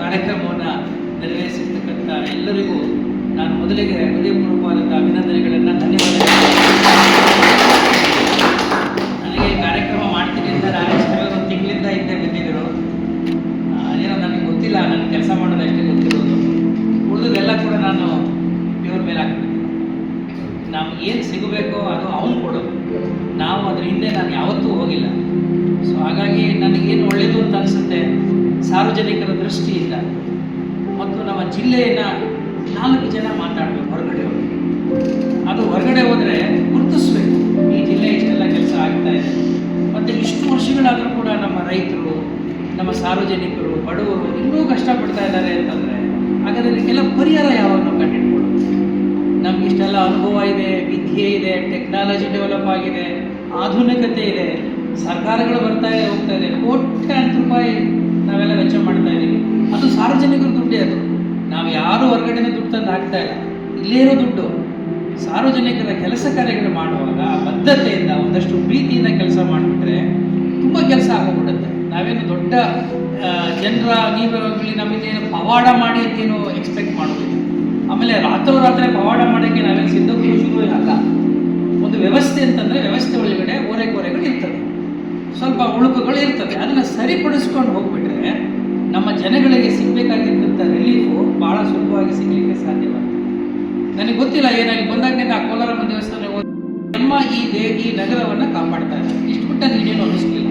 ಕಾರ್ಯಕ್ರಮವನ್ನು ನೆರವೇರಿಸಿರ್ತಕ್ಕಂಥ ಎಲ್ಲರಿಗೂ ನಾನು ಮೊದಲಿಗೆ ಹೃದಯಪೂರ್ವಕವಾದಂಥ ಅಭಿನಂದನೆಗಳನ್ನು, ಧನ್ಯವಾದಗಳು. ನನಗೆ ಕಾರ್ಯಕ್ರಮ ಮಾಡ್ತೀನಿ ಅಂತ ನಾನು ಒಂದು ತಿಂಗಳಿಂದ ಹಿಂದೆ ಬಿದ್ದಿದ್ದರು. ಏನೋ ನನಗೆ ಗೊತ್ತಿಲ್ಲ ನನ್ನ ಕೆಲಸ ಮಾಡೋದು ಅಷ್ಟೇ ಗೊತ್ತಿರೋದು. ಉಳಿದದೆಲ್ಲ ಕೂಡ ನಾನು ಇವ್ರ ಮೇಲೆ ಹಾಕ್ತೀನಿ ನಮ್ಗೆ ಏನು ಸಿಗಬೇಕೋ ಅದು ಅವನು ಕೊಡೋದು. ನಾವು ಅದ್ರ ಹಿಂದೆ ನಾನು ಯಾವತ್ತೂ ಹೋಗಿಲ್ಲ. ಸೊ ಹಾಗಾಗಿ ನನಗೇನು ಒಳ್ಳೆಯದು ಅಂತ ಅನಿಸುತ್ತೆ ಸಾರ್ವಜನಿಕರ ದೃಷ್ಟಿಯಿಂದ ಮತ್ತು ನಮ್ಮ ಜಿಲ್ಲೆಯನ್ನು ನಾಲ್ಕು ಜನ ಮಾತಾಡಬೇಕು, ಹೊರಗಡೆ ಹೋಗಿ. ಅದು ಹೊರಗಡೆ ಹೋದರೆ ಗುರುತಿಸ್ಬೇಕು, ಈ ಜಿಲ್ಲೆ ಇಷ್ಟೆಲ್ಲ ಕೆಲಸ ಆಗ್ತಾ ಇದೆ. ಮತ್ತು ಇಷ್ಟು ವರ್ಷಗಳಾದರೂ ಕೂಡ ನಮ್ಮ ರೈತರು, ನಮ್ಮ ಸಾರ್ವಜನಿಕರು, ಬಡವರು ಇನ್ನೂ ಕಷ್ಟಪಡ್ತಾ ಇದ್ದಾರೆ ಅಂತಂದರೆ, ಹಾಗಾದರೆ ಕೆಲವು ಪರಿಹಾರ ಯಾವಾಗ ನಾವು ಕಂಡಿಡ್ಕೊಳ್ಳೋದು ನಮ್ಗೆ ಇಷ್ಟೆಲ್ಲ ಅನುಭವ ಇದೆ, ವಿದ್ಯೆ ಇದೆ ಟೆಕ್ನಾಲಜಿ ಡೆವಲಪ್ ಆಗಿದೆ, ಆಧುನಿಕತೆ ಇದೆ, ಸರ್ಕಾರಗಳು ಬರ್ತಾ ಇದೆ, ಹೋಗ್ತಾ ಇದೆ ಸಾರ್ವಜನಿಕರ ದುಡ್ಡೇ ಅದು. ನಾವು ಯಾರು ಹೊರಗಡೆನೇ ದುಡ್ಡು ತಂದು ಹಾಕ್ತಾ ಇಲ್ಲ. ಇಲ್ಲೇ ಇರೋ ದುಡ್ಡು. ಸಾರ್ವಜನಿಕರ ಕೆಲಸ ಕಾರ್ಯಗಳು ಮಾಡುವಾಗ ಬದ್ಧತೆಯಿಂದ ಒಂದಷ್ಟು ಪ್ರೀತಿಯಿಂದ ಕೆಲಸ ಮಾಡಿಬಿಟ್ರೆ ತುಂಬ ಕೆಲಸ ಆಗೋಗ್ಬಿಡುತ್ತೆ. ನಾವೇನು ದೊಡ್ಡ ಜನರ ನೀವಾಗಲಿ ನಮಗೇನು ಪವಾಡ ಮಾಡಿ ಅಂತೇನು ಎಕ್ಸ್ಪೆಕ್ಟ್ ಮಾಡೋದಿಲ್ಲ. ಆಮೇಲೆ ರಾತ್ರೋರಾತ್ರಿ ಪವಾಡ ಮಾಡೋಕ್ಕೆ ನಾವೇನು ಸಿದ್ಧಪುರುಷರು ಅಲ್ಲ. ಒಂದು ವ್ಯವಸ್ಥೆ ಅಂತಂದರೆ ವ್ಯವಸ್ಥೆ ಒಳಗಡೆ ಓರೆ ಕೋರೆಗಳು ಇರ್ತವೆ ಸ್ವಲ್ಪ ಉಳುಕುಗಳು ಇರ್ತವೆ ಅದನ್ನು ಸರಿಪಡಿಸ್ಕೊಂಡು ಹೋಗ್ಬಿಟ್ರೆ ನಮ್ಮ ಜನಗಳಿಗೆ ಸಿಗಬೇಕಾಗಿರ್ತಂಥ ರಿಲೀಫು ಭಾಳ ಸುಲಭವಾಗಿ ಸಿಗಲಿಕ್ಕೆ ಸಾಧ್ಯವಾಗ್ತದೆ ನನಗೆ ಗೊತ್ತಿಲ್ಲ ಏನಾಗಿ ಬಂದಾಗಿನಿಂದ ಆ ಕೋಲಾರಮ್ಮ ದೇವಸ್ಥಾನ ನಮ್ಮ ಈ ದೇ, ಈ ನಗರವನ್ನು ಕಾಪಾಡ್ತಾ ಇದೆ ಇಷ್ಟು ಬಿಟ್ಟ ನೀನೇನು ಅನ್ನಿಸ್ಲಿಲ್ಲ.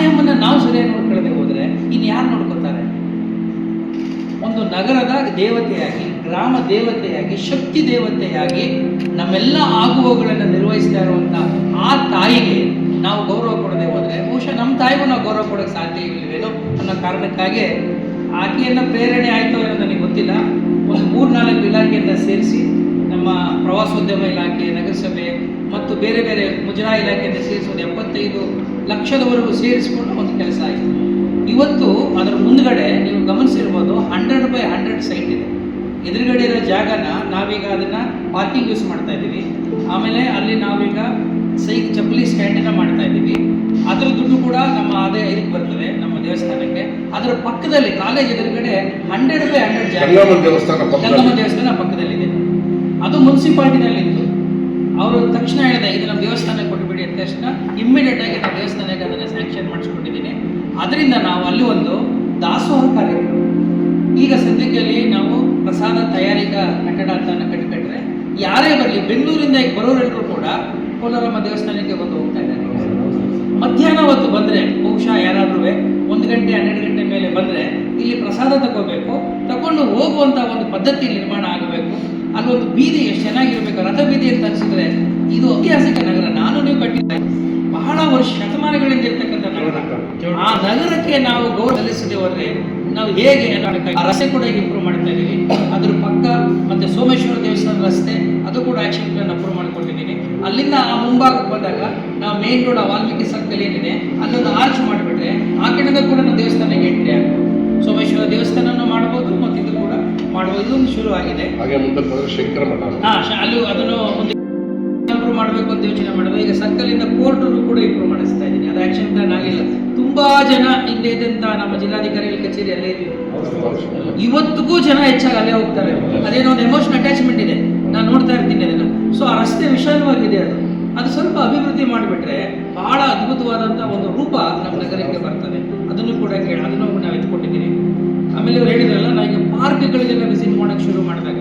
ಎಮ್ಮನ್ನು ನಾವು ಸರಿಯಾಗಿ ನೋಡ್ಕೊಳ್ಳದೆ ಹೋದರೆ ಇನ್ನು ಯಾರು ನೋಡ್ಕೋತಾರೆ ಒಂದು ನಗರದ ದೇವತೆಯಾಗಿ, ಗ್ರಾಮ ದೇವತೆಯಾಗಿ, ಶಕ್ತಿ ದೇವತೆಯಾಗಿ ನಮ್ಮೆಲ್ಲ ಆಗುವಗಳನ್ನು ನಿರ್ವಹಿಸ್ತಾ ಇರುವಂಥ ಆ ತಾಯಿಗೆ ನಾವು ಗೌರವ ಕೊಡದೆ ಹೋದರೆ ಬಹುಶಃ ನಮ್ಮ ತಾಯಿಗೂ ನಾವು ಗೌರವ ಕೊಡೋಕ್ಕೆ ಸಾಧ್ಯ ಇಲ್ಲವೇನೋ ಅನ್ನೋ ಕಾರಣಕ್ಕಾಗಿ ಆಕೆಯನ್ನು ಪ್ರೇರಣೆ ಆಯಿತೋ ಏನೋ ನನಗೆ ಗೊತ್ತಿಲ್ಲ. ಒಂದು ಮೂರು ನಾಲ್ಕು ಇಲಾಖೆಯಿಂದ ಸೇರಿಸಿ ನಮ್ಮ ಪ್ರವಾಸೋದ್ಯಮ ಇಲಾಖೆ, ನಗರಸಭೆ ಮತ್ತು ಬೇರೆ ಬೇರೆ ಮುಜರಾ ಇಲಾಖೆಯಿಂದ ಸೇರಿಸಿ ಒಂದು ಎಪ್ಪತ್ತೈದು ಲಕ್ಷದವರೆಗೂ ಸೇರಿಸಿಕೊಂಡು ಒಂದು ಕೆಲಸ ಆಯಿತು. ಇವತ್ತು ಅದರ ಮುಂದ್ಗಡೆ ನೀವು ಗಮನಿಸಿರ್ಬೋದು ಹಂಡ್ರೆಡ್ ಬೈ ಹಂಡ್ರೆಡ್ ಸೈಟ್ ಇದೆ. ಎದುರುಗಡೆ ಇರೋ ಜಾಗನ ನಾವೀಗ ಅದನ್ನು ಪಾರ್ಕಿಂಗ್ ಯೂಸ್ ಮಾಡ್ತಾ ಇದ್ದೀವಿ. ಆಮೇಲೆ ಅಲ್ಲಿ ನಾವೀಗ ಸೈಕ್ ಚಪ್ಪಲಿ ಸ್ಟ್ಯಾಂಡನ್ನ ಮಾಡ್ತಾ ಇದ್ದೀವಿ. ಅದರ ದುಡ್ಡು ಕೂಡ ನಮ್ಮ ಆದಾಯ ಇದಕ್ಕೆ ಬರ್ತದೆ ನಮ್ಮ ದೇವಸ್ಥಾನಕ್ಕೆ. ಅದರ ಪಕ್ಕದಲ್ಲಿ ಕಾಲೇಜ್ ಎದುರುಗಡೆ ಹಂಡ್ರೆಡ್ ಬೈ ಹಂಡ್ರೆಡ್ ಜಾಗ. ದೇವಸ್ಥಾನ ಪಕ್ಕದಲ್ಲಿ. ದೇವಸ್ಥಾನ ಪಕ್ಕದಲ್ಲಿದೆ. ಅದು ಮುನ್ಸಿಪಾಲ್ಟಿನಲ್ಲಿತ್ತು. ಅವರು ತಕ್ಷಣ ಹೇಳಿದೆ ಇದು ನಮ್ಮ ದೇವಸ್ಥಾನಕ್ಕೆ ಕೊಟ್ಟುಬಿಡಿ ಅಂದ ತಕ್ಷಣ ಇಮ್ಮಿಡಿಯೇಟ್ ಆಗಿ ನಮ್ಮ ದೇವಸ್ಥಾನಕ್ಕೆ ಅದನ್ನು ಸ್ಯಾಂಕ್ಷನ್ ಮಾಡಿಸ್ಕೊಂಡಿದ್ದೀನಿ. ಅದರಿಂದ ನಾವು ಅಲ್ಲಿ ಒಂದು ದಾಸೋಹ ಕಾರ್ಯಕ್ರಮ. ಈಗ ಸದ್ಯಕ್ಕೆ ಅಲ್ಲಿ ನಾವು ಪ್ರಸಾದ ತಯಾರಿಕಾ ಕಟ್ಟಡ ಅಂತ ಕಟ್ಟಿಕಟ್ರೆ ಯಾರೇ ಬರಲಿ ಬೆಂಗಳೂರಿಂದ ಈಗ ಬರೋರೆಲ್ಲರೂ ಕೂಡ ಕೋಲಾರಮ್ಮ ದೇವಸ್ಥಾನಕ್ಕೆ ಬಂದು ಹೋಗ್ತಾ ಇದ್ದಾರೆ. ಮಧ್ಯಾಹ್ನ ಹೊತ್ತು ಬಂದರೆ, ಬಹುಶಃ ಯಾರಾದ್ರೂ ಒಂದು ಗಂಟೆ, ಹನ್ನೆರಡು ಗಂಟೆ ಮೇಲೆ ಬಂದರೆ ಇಲ್ಲಿ ಪ್ರಸಾದ ತಗೋಬೇಕು, ತಗೊಂಡು ಹೋಗುವಂಥ ಒಂದು ಪದ್ಧತಿ ನಿರ್ಮಾಣ ಆಗಬೇಕು. ಅಲ್ಲೊಂದು ಬೀದಿ ಎಷ್ಟು ಚೆನ್ನಾಗಿರಬೇಕು ರಥ ಬೀದಿ ಅಂತ ಅನಿಸಿದ್ರೆ ಇದು ಐತಿಹಾಸಿಕ ನಗರ. ನಾನು ನೀವು ಕಟ್ಟಿದ್ದೆ ಬಹಳ ವರ್ಷ ಶತಮಾನಗಳಿಂದ ಇರ್ತಕ್ಕಂಥ ನಗರ. ಆ ನಗರಕ್ಕೆ ನಾವು ಗೌರವ ಸಲ್ಲಿಸದೆ ನಾವು ಹೇಗೆ ರಸ್ತೆ ಕೂಡ ಇಂಪ್ರೂವ್ ಮಾಡ್ತಾ ಇದ್ದೀವಿ. ಅದ್ರ ಪಕ್ಕ ಮತ್ತೆ ಸೋಮೇಶ್ವರ ದೇವಸ್ಥಾನ ರಸ್ತೆ ಅಲ್ಲಿಂದ ಆ ಮುಂಭಾಗಕ್ಕೆ ಬಂದಾಗ ನಾವು ಮೇನ್ ರೋಡ್ ವಾಲ್ಮೀಕಿ ಸರ್ಕಲ್ ಏನಿದೆ ಅಲ್ಲೊಂದು ಆರ್ಚ್ ಮಾಡಿಬಿಟ್ರೆ ಆ ಕಡೆಯಿಂದ ಕೂಡ ನಾವು ದೇವಸ್ಥಾನಕ್ಕೆ ಎಂಟ್ರಿ ಆಗ್ಬೋದು ಸೋಮೇಶ್ವರ ದೇವಸ್ಥಾನನೂ ಮಾಡ್ಬೋದು ಮತ್ತು ಇದು ಕೂಡ ಮಾಡ್ಬೋದು. ಇದೊಂದು ಶುರು ಆಗಿದೆ. ಹಾಗೆ ಮುಂದೆ ಶಂಕರ ಮಠ ಹಾ ಅಲ್ಲಿ ಅದನ್ನು ಮುಂದೆ ಇಂಪ್ರೂವ್ ಮಾಡಬೇಕು ಅಂತ ಯೋಚನೆ ಮಾಡಿದ್ರೆ. ಈಗ ಸರ್ಕಲಿಂದ ಕೋರ್ಟ್ ಕೂಡ ಇಂಪ್ರೂವ್ ಮಾಡಿಸ್ತಾ ಇದ್ದೀನಿ. ಅದು ಆಕ್ಷನ್ ಪ್ಲಾನ್ ಆಗಿಲ್ಲ. ತುಂಬಾ ಜನ ಹಿಂದೆ ಇದ್ದಂತ ನಮ್ಮ ಜಿಲ್ಲಾಧಿಕಾರಿಗಳ ಕಚೇರಿ ಅಲ್ಲೇ ಇದೆ ಇವತ್ತಿಗೂ ಜನ ಹೆಚ್ಚಾಗಿ ಅಲ್ಲೇ ಹೋಗ್ತಾರೆ. ಅದೇನೋ ಒಂದು ಎಮೋಷನ್ ಅಟ್ಯಾಚ್ಮೆಂಟ್ ಇದೆ. ನಾನು ನೋಡ್ತಾ ಇರ್ತೀನಿ ಅದನ್ನು. ಸೊ ಆ ರಸ್ತೆ ವಿಶಾಲವಾಗಿದೆ ಅದು. ಅದು ಸ್ವಲ್ಪ ಅಭಿವೃದ್ಧಿ ಮಾಡಿಬಿಟ್ರೆ ಬಹಳ ಅದ್ಭುತವಾದಂಥ ಒಂದು ರೂಪ ನಮ್ಮ ನಗರಕ್ಕೆ ಬರ್ತದೆ. ಅದನ್ನು ಕೂಡ ಕೇಳಿ, ಅದನ್ನು ನಾವು ಎತ್ಕೊಂಡಿದ್ದೀನಿ ಆಮೇಲೆ ಅವ್ರು ಹೇಳಿದ್ರಲ್ಲ ನಾವು ಈಗ ಪಾರ್ಕ್ಗಳಿಗೆಲ್ಲ ವಿಸಿಟ್ ಮಾಡೋಕ್ಕೆ ಶುರು ಮಾಡಿದಾಗ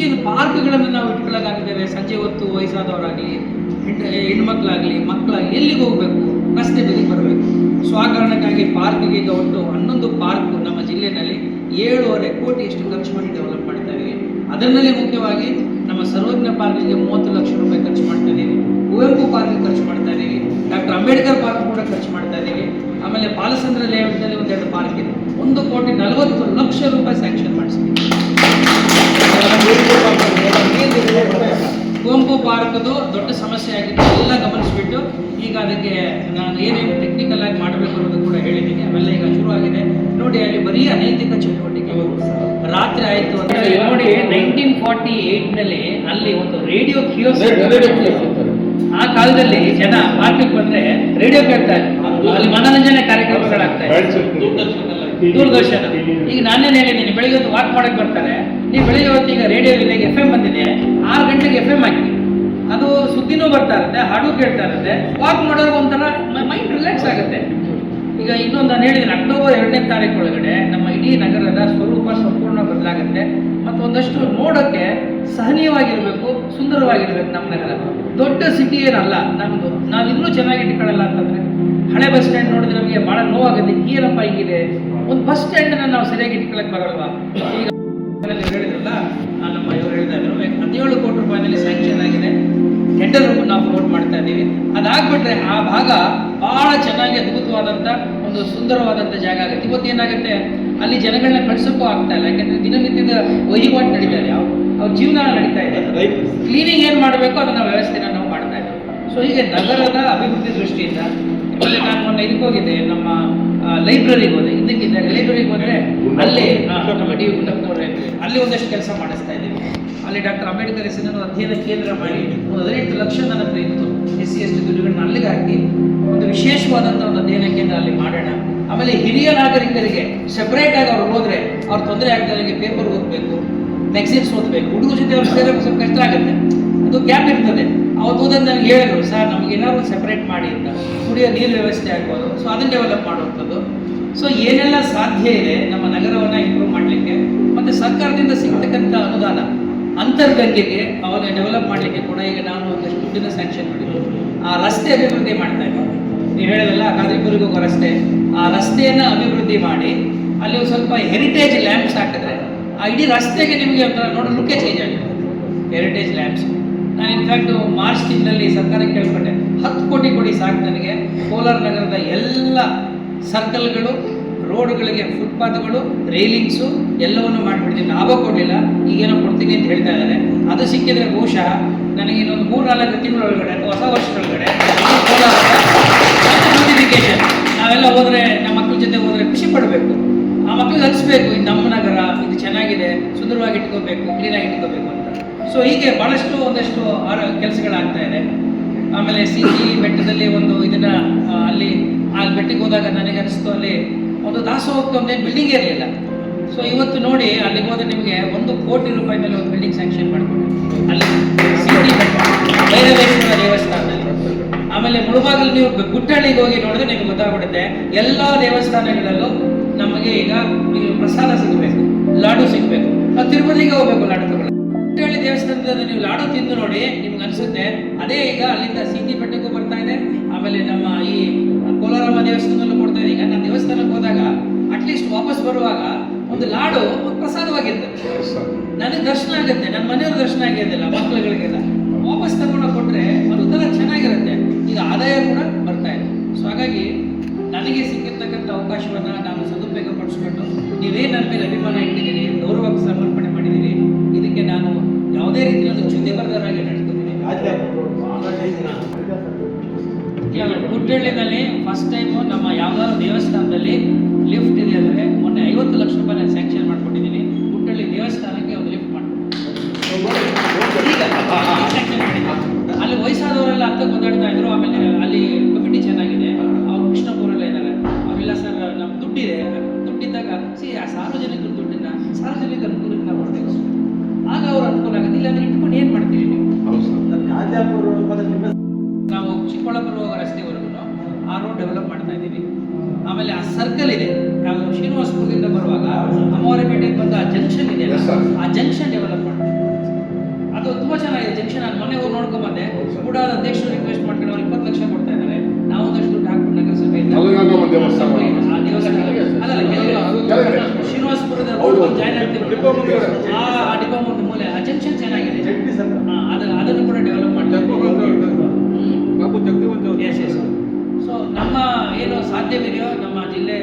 ಈಗ ಪಾರ್ಕ್ಗಳನ್ನು ನಾವು ಇಟ್ಕೊಳ್ಳೋಕ್ಕಾಗಿದ್ದೇವೆ ಸಂಜೆ ಹೊತ್ತು ವಯಸ್ಸಾದವರಾಗಲಿ ಹೆಣ್ಮಕ್ಳಾಗಲಿ, ಮಕ್ಕಳಾಗಲಿ, ಎಲ್ಲಿಗೆ ಹೋಗಬೇಕು? ರಸ್ತೆ ಬೆಲೆ ಬರಬೇಕು. ಸೊ ಆ ಕಾರಣಕ್ಕಾಗಿ ಪಾರ್ಕ್ಗೆ ಈಗ ಒಟ್ಟು ಹನ್ನೊಂದು ಪಾರ್ಕ್ ನಮ್ಮ ಜಿಲ್ಲೆಯಲ್ಲಿ ಏಳುವರೆ ಕೋಟಿಯಷ್ಟು ಖರ್ಚು ಮಾಡಿ ಡೆವಲಪ್ ಮಾಡ್ತಾ ಅದರಲ್ಲಿ ಮುಖ್ಯವಾಗಿ ನಮ್ಮ ಸರ್ವಜ್ಞ ಪಾರ್ಕಿಗೆ ಮೂವತ್ತು ಲಕ್ಷ ರೂಪಾಯಿ ಖರ್ಚು ಮಾಡ್ತಾ ಇದ್ದೀವಿ. ಕುವೆಂಪು ಪಾರ್ಕ್ ಖರ್ಚು ಮಾಡ್ತಾ ಇದ್ದೀವಿ. ಡಾಕ್ಟರ್ ಅಂಬೇಡ್ಕರ್ ಪಾರ್ಕ್ ಕೂಡ ಖರ್ಚು ಮಾಡ್ತಾ ಇದ್ದೀವಿ. ಆಮೇಲೆ ಬಾಲಚಂದ್ರ ಲೇಔಟ್ನಲ್ಲಿ ಒಂದೆರಡು ಪಾರ್ಕ್ ಇದೆ. ಒಂದು ಕೋಟಿ ನಲವತ್ತು ಲಕ್ಷ ರೂಪಾಯಿ ಸ್ಯಾಂಕ್ಷನ್ ಮಾಡಿಸ್ತೀವಿ ಕುವೆಂಪು ಪಾರ್ಕ್ದು ದೊಡ್ಡ ಸಮಸ್ಯೆ ಆಗಿತ್ತು ಎಲ್ಲ ಗಮನಿಸಿಬಿಟ್ಟು ಈಗ ಅದಕ್ಕೆ ನಾನು ಏನೇನು ಟೆಕ್ನಿಕಲ್ ಆಗಿ ಮಾಡಬೇಕು ಅನ್ನೋದು ಕೂಡ ಹೇಳಿದ್ದೀನಿ. ಅವೆಲ್ಲ ಈಗ ಶುರು ಆಗಿದೆ ನೋಡಿ, ಅಲ್ಲಿ ಬರೀ ಅನೈತಿಕ ಚಟುವಟಿಕೆ ರಾತ್ರಿ ಆಯಿತು ಅಂತ ಹೇಳಿ ನೋಡಿ ನೈನ್ಟೀನ್ ಫಾರ್ಟಿ ಏಯ್ಟ್ನಲ್ಲಿ ಅಲ್ಲಿ ಒಂದು ರೇಡಿಯೋ ಕಿಯೋಸ್ ಆ ಕಾಲದಲ್ಲಿ ಜನ ಪಾರ್ಕಿಗೆ ಬಂದ್ರೆ ರೇಡಿಯೋ ಕೇಳ್ತಾ ಇದ್ರು. ಅಲ್ಲಿ ಮನೋರಂಜನೆ ಕಾರ್ಯಕ್ರಮಗಳಾಗ್ತಾ ಇತ್ತು. ದೂರದರ್ಶನ. ಈಗ ನಾನೇನು ಹೇಳಿದ್ದೀನಿ ಬೆಳಿಗ್ಗೆ ಹೊತ್ತು ವಾಕ್ ಮಾಡಕ್ಕೆ ಬರ್ತಾರೆ. ನೀವು ಬೆಳಿಗ್ಗೆ ಹೊತ್ತು ಈಗ ರೇಡಿಯೋ ಇಲ್ಲಿಗೆ ಎಫ್ ಎಂ ಬಂದಿದೆ. ಆರು ಗಂಟೆಗೆ ಎಫ್ ಎಂ ಹಾಕಿ. ಅದು ಸುದ್ದಿನೂ ಬರ್ತಾ ಇರುತ್ತೆ ಹಾಡು ಕೇಳ್ತಾ ಇರುತ್ತೆ. ವಾಕ್ ಮಾಡೋರ್ಗೆ ಒಂಥರ ಮೈಂಡ್ ರಿಲ್ಯಾಕ್ಸ್ ಆಗುತ್ತೆ. ಈಗ ಇನ್ನೊಂದು ನಾನು ಹೇಳಿದ್ರೆ ಅಕ್ಟೋಬರ್ ಎರಡನೇ ತಾರೀಕು ಒಳಗಡೆ ನಮ್ಮ ಇಡೀ ನಗರದ ಸ್ವರೂಪ ಸಂಪೂರ್ಣ ಬದಲಾಗುತ್ತೆ. ಮತ್ತು ಒಂದಷ್ಟು ನೋಡೋಕ್ಕೆ ಸಹನೀಯವಾಗಿರಬೇಕು, ಸುಂದರವಾಗಿರಬೇಕು ನಮ್ಮ ನಗರ. ದೊಡ್ಡ ಸಿಟಿ ಏನಲ್ಲ ನಮ್ಮದು ನಾವು ಇನ್ನೂ ಚೆನ್ನಾಗಿ ಇಟ್ಕೊಳ್ಳಲ್ಲ ಅಂತಂದರೆ, ಹಳೆ ಬಸ್ ಸ್ಟ್ಯಾಂಡ್ ನೋಡಿದ್ರೆ ನಮಗೆ ಭಾಳ ನೋವಾಗುತ್ತೆ ಏನಪ್ಪ ಹೀಗಿದೆ. ಒಂದು ಬಸ್ ಸ್ಟ್ಯಾಂಡನ್ನು ನಾವು ಸರಿಯಾಗಿ ಇಟ್ಕೊಳ್ಳೋಕೆ ಬರಲ್ವಾ? ಈಗ ಹೇಳಿದ್ರಲ್ಲ ನಮ್ಮ ಇವರು ಹೇಳ್ತಾ ಹದಿನೇಳು ಕೋಟಿ ರೂಪಾಯಿನಲ್ಲಿ ಸ್ಯಾಂಕ್ಷನ್ ಆಗಿದೆ. ಟೆಂಡರ್ ನಾವು ಅದಾಗ್ಬಿಟ್ರೆ ಆ ಭಾಗ ಬಹಳ ಚೆನ್ನಾಗಿ ಅದ್ಭುತವಾದಂಥ ಒಂದು ಸುಂದರವಾದಂಥ ಜಾಗ ಆಗುತ್ತೆ. ಇವತ್ತು ಏನಾಗುತ್ತೆ? ಅಲ್ಲಿ ಜನಗಳನ್ನ ಕಳ್ಸೋಕ್ಕೂ ಆಗ್ತಾ ಇಲ್ಲ. ಯಾಕಂದ್ರೆ ದಿನನಿತ್ಯದ ವಹಿವಾಟು ನಡೀತಾ ಇದೆ. ಅವ್ರ ಅವ್ರ ಜೀವನ ನಡೀತಾ ಇದೆ. ಕ್ಲೀನಿಂಗ್ ಏನು ಮಾಡಬೇಕು ಅದನ್ನ ವ್ಯವಸ್ಥೆನ ನಾವು ಮಾಡ್ತಾ ಇದ್ದೀವಿ. ಸೊ ಹೀಗೆ ನಗರದ ಅಭಿವೃದ್ಧಿ ದೃಷ್ಟಿಯಿಂದ ಆಮೇಲೆ ನಾನು ಮೊನ್ನೆ ಇದಕ್ಕೆ ಹೋಗಿದ್ದೆ. ನಮ್ಮ ಲೈಬ್ರರಿಗೆ ಹೋದೆ. ಇದಕ್ಕಿದ್ದಾಗ ಲೈಬ್ರರಿಗೆ ಹೋದ್ರೆ ಅಲ್ಲಿ ನಮ್ಮ ಡಿ ಗುಂಡಪ್ಪನವ್ರು ಅಲ್ಲಿ ಒಂದಷ್ಟು ಕೆಲಸ ಮಾಡಿಸ್ತಾ ಇದ್ದೀವಿ. ಅಲ್ಲಿ ಡಾಕ್ಟರ್ ಅಂಬೇಡ್ಕರ್ ಹೆಸರಿನ ಅಧ್ಯಯನ ಕೇಂದ್ರ ಮಾಡಿ. ಹದಿನೆಂಟು ಲಕ್ಷ ನನ್ನ ಇತ್ತು. ಎಸ್ ಸಿ ಎಸ್ ಟಿ ದುಡ್ಡುಗಳನ್ನ ಅಲ್ಲಿಗೆ ಹಾಕಿ ಒಂದು ವಿಶೇಷವಾದಂಥ ಒಂದು ಅಧ್ಯಯನ ಕೇಂದ್ರ ಅಲ್ಲಿ ಮಾಡೋಣ. ಆಮೇಲೆ ಹಿರಿಯ ನಾಗರಿಕರಿಗೆ ಸೆಪರೇಟ್ ಆಗಿ ಅವ್ರು ಹೋದ್ರೆ ಅವ್ರ ತೊಂದರೆ ಆಗ್ತಾರೆ ಪೇಪರ್ ಓದಬೇಕು ಮ್ಯಾಗ್ಝಿನ್ಸ್ ಓದಬೇಕು. ಹುಡುಗರ ಜೊತೆ ಅವ್ರು ಸೇರೋಕೆ ಸ್ವಲ್ಪ ಕಷ್ಟ ಆಗುತ್ತೆ. ಅದು ಗ್ಯಾಪ್ ಇರ್ತದೆ. ಅವತ್ತು ಓದೋದು ನನಗೆ ಹೇಳಿದ್ರು, ಸರ್, ನಮ್ಗೆ ಏನಾದ್ರು ಸೆಪರೇಟ್ ಮಾಡಿ ಅಂತ. ಕುಡಿಯೋ ನೀರು ವ್ಯವಸ್ಥೆ ಆಗ್ಬೋದು. ಸೊ ಅದನ್ನ ಡೆವಲಪ್ ಮಾಡುವಂಥದ್ದು. ಸೊ ಏನೆಲ್ಲ ಸಾಧ್ಯ ಇದೆ ನಮ್ಮ ನಗರವನ್ನು ಇಂಪ್ರೂವ್ ಮಾಡಲಿಕ್ಕೆ? ಮತ್ತು ಸರ್ಕಾರದಿಂದ ಸಿಗ್ತಕ್ಕಂಥ ಅನುದಾನ. ಅಂತರ್ಗಂಗೆಗೆ ಅವಾಗ ಡೆವಲಪ್ ಮಾಡಲಿಕ್ಕೆ ಕೂಡ ಈಗ ನಾನು ಒಂದಷ್ಟು ದುಡ್ಡಿನ ಸ್ಯಾಂಕ್ಷನ್ ಮಾಡಿದ್ದು. ಆ ರಸ್ತೆ ಅಭಿವೃದ್ಧಿ ಮಾಡ್ತಾ ನೀವು ಹೇಳಿದಲ್ಲ ಕಾದ್ರಿಪುರಿಗೆ ಹೋಗೋ ರಸ್ತೆ. ಆ ರಸ್ತೆಯನ್ನು ಅಭಿವೃದ್ಧಿ ಮಾಡಿ, ಅಲ್ಲಿ ಸ್ವಲ್ಪ ಹೆರಿಟೇಜ್ ಲ್ಯಾಂಪ್ಸ್ ಹಾಕಿದ್ರೆ, ಆ ಇಡೀ ರಸ್ತೆಗೆ ನಿಮಗೆ ಒಂಥರ ನೋಡೋ ಲುಕ್ಕೇ ಚೇಂಜ್ ಆಗಿದೆ ಹೆರಿಟೇಜ್ ಲ್ಯಾಂಪ್ಸ್ ನಾನು ಇನ್ಫ್ಯಾಕ್ಟು ಮಾರ್ಚ್ ತಿಂಗಳಲ್ಲಿ ಸರ್ಕಾರಕ್ಕೆ ಕೇಳ್ಪಟ್ಟೆ. ಹತ್ತು ಕೋಟಿ ಕೊಡಿ ಸಾಕು ನನಗೆ. ಕೋಲಾರ ನಗರದ ಎಲ್ಲ ಸರ್ಕಲ್ಗಳು ರೋಡ್ಗಳಿಗೆ ಫುಟ್ಪಾತ್ಗಳು ರೈಲಿಂಗ್ಸು ಎಲ್ಲವನ್ನು ಮಾಡಿಬಿಡ್ತೀನಿ. ಲಾಭ ಕೊಡಲಿಲ್ಲ. ಈಗೇನೋ ಕೊಡ್ತೀನಿ ಅಂತ ಹೇಳ್ತಾ ಇದ್ದಾರೆ. ಅದು ಸಿಕ್ಕಿದ್ರೆ ಬಹುಶಃ ನನಗೆ ಇನ್ನೊಂದು ಮೂರು ನಾಲ್ಕು ತಿಂಗಳೊಳಗಡೆ ಅಥವಾ ಹೊಸ ವರ್ಷದೊಳಗಡೆ ನೋಟಿಫಿಕೇಶನ್ ನಾವೆಲ್ಲ ಹೋದರೆ, ನಮ್ಮ ಮಕ್ಕಳ ಜೊತೆ ಹೋದರೆ ಖುಷಿ ಪಡಬೇಕು. ಆ ಮಕ್ಕಳಿಗೆ ಅನಿಸ್ಬೇಕು, ಇದು ನಮ್ಮ ನಗರ, ಇದು ಚೆನ್ನಾಗಿದೆ, ಸುಂದರವಾಗಿ ಇಟ್ಕೋಬೇಕು ಕ್ಲೀನಾಗಿ ಇಟ್ಕೋಬೇಕು ಅಂತ. ಸೊ ಹೀಗೆ ಭಾಳಷ್ಟು ಒಂದಷ್ಟು ಆರ ಕೆಲಸಗಳಾಗ್ತಾ ಇದೆ. ಆಮೇಲೆ ಸಿಹಿ ಬೆಟ್ಟದಲ್ಲಿ ಒಂದು ಇದನ್ನು ಅಲ್ಲಿ, ಆ ಬೆಟ್ಟಕ್ಕೆ ಹೋದಾಗ ನನಗೆ ಅನಿಸ್ತು, ಅಲ್ಲಿ ಒಂದು ದಾಸೋಹಕ್ಕೆ ಒಂದೇ ಬಿಲ್ಡಿಂಗೇ ಇರಲಿಲ್ಲ ಸೊ ಇವತ್ತು ನೋಡಿ ಅಲ್ಲಿಗೆ ಹೋದ್ರೆ ನಿಮಗೆ ಒಂದು ಕೋಟಿ ರೂಪಾಯಿ ಮೇಲೆ ಒಂದು ಬಿಲ್ಡಿಂಗ್ ಸ್ಯಾಂಕ್ಷನ್ ಮಾಡಿಕೊಡಿ ಅಲ್ಲಿ ದೇವಸ್ಥಾನದಲ್ಲಿ. ಆಮೇಲೆ ಮುಳುಬಾಗಲು ನೀವು ಗುಟ್ಟಳ್ಳಿಗೆ ಹೋಗಿ ನೋಡಿದ್ರೆ ನಿಮಗೆ ಗೊತ್ತಾಗ್ಬಿಡುತ್ತೆ. ಎಲ್ಲ ದೇವಸ್ಥಾನಗಳಲ್ಲೂ ನಮಗೆ ಈಗ ಪ್ರಸಾದ ಸಿಗಬೇಕು, ಲಾಡು ಸಿಗಬೇಕು. ನಾವು ತಿರುಪತಿಗೆ ಹೋಗ್ಬೇಕು ಲಾಡು ತಗೊಳ್ಳಿ ಗುಟ್ಟಳ್ಳಿ ದೇವಸ್ಥಾನದಲ್ಲಿ ನೀವು ಲಾಡು ತಿಂದು ನೋಡಿ ನಿಮ್ಗೆ ಅನಿಸುತ್ತೆ. ಅದೇ ಈಗ ಅಲ್ಲಿಂದ ಸೀತಿ ಬೆಟ್ಟಕ್ಕೂ ಬರ್ತಾ ಇದೆ. ಆಮೇಲೆ ನಮ್ಮ ಈ ಕೋಲಾರಮ್ಮ ದೇವಸ್ಥಾನದಲ್ಲೂ ಕೊಡ್ತಾ ಇದೆ ಈಗ ನಾನು ದೇವಸ್ಥಾನಕ್ಕೆ ಹೋದಾಗ ಅಟ್ಲೀಸ್ಟ್ ವಾಪಸ್ ಬರುವಾಗ ಒಂದು ಲಾಡು ಒಂದು ಪ್ರಸಾದವಾಗಿರ್ತದೆ ನನಗೆ ದರ್ಶನ ಆಗುತ್ತೆ, ನನ್ನ ಮನೆಯವ್ರ ದರ್ಶನ ಆಗಿರೋದಿಲ್ಲ ಮಕ್ಕಳುಗಳಿಗೆಲ್ಲ. ವಾಪಸ್ ತಗೊಂಡು ಕೊಟ್ಟರೆ ಅದು ಒಂಥರ ಚೆನ್ನಾಗಿರುತ್ತೆ. ಈಗ ಆದಾಯ ಕೂಡ ಬರ್ತಾ ಇದೆ. ಸೊ ಹಾಗಾಗಿ ನನಗೆ ಸಿಕ್ಕಿರ್ತಕ್ಕಂಥ ಅವಕಾಶವನ್ನು ನಾನು ಸದುಪಯೋಗ ಪಡಿಸ್ಕೊಂಡು ನೀವೇನು ನನ್ನ ಮೇಲೆ ಅಭಿಮಾನ ಇಟ್ಟಿದ್ದೀರಿ, ಗೌರವಕ್ಕೆ ಸಮರ್ಪಣೆ ಮಾಡಿದ್ದೀರಿ, ಇದಕ್ಕೆ ನಾನು ಯಾವುದೇ ರೀತಿಯ ಒಂದು ಚ್ಯುತಿ ನಡ್ಕೊತೀನಿ ಫಸ್ಟ್ ಟೈಮು ನಮ್ಮ ಯಾವ್ದಾದ್ರು ದೇವಸ್ಥಾನದಲ್ಲಿ ಕೂಡ ಅಧ್ಯಕ್ಷರು ರಿಕ್ವೆಸ್ಟ್ ಮಾಡ್ಕೊಂಡು ಅವ್ರು ಇಪ್ಪತ್ತು ಲಕ್ಷ ಕೊಡ್ತಾ ಇದ್ದಾರೆ. ನಾವು ಒಂದಷ್ಟು ದುಡ್ಡು ಹಾಕ್ಬಿಟ್ಟು ಮಲಗಂಗಮ್ಮ ದೇವಸ್ಥಾನ. ಶ್ರೀನಿವಾಸಪುರದ ಜಾಯ್ನ್ ಆಗ್ತೀವಿ. ಆ ಆ ಡಿಪೋ ಮುಂದೆ ಮೂಲೆ. ಆ ಜಂಕ್ಷನ್ ಚೆನ್ನಾಗಿದೆ. ಅದನ್ನ ಅದನ್ನು ಕೂಡ ಡೆವಲಪ್ ಮಾಡ್ತಾ ಇದ್ದೀವಿ. ಹ್ಮ್. ಬಾಬು ಜಗದೀವಂತ ಎಸ್ ಎಸ್ ಸೊ ನಮ್ಮ ಏನು ಸಾಧ್ಯವಿದೆಯೋ ನಮ್ಮ ಜಿಲ್ಲೆ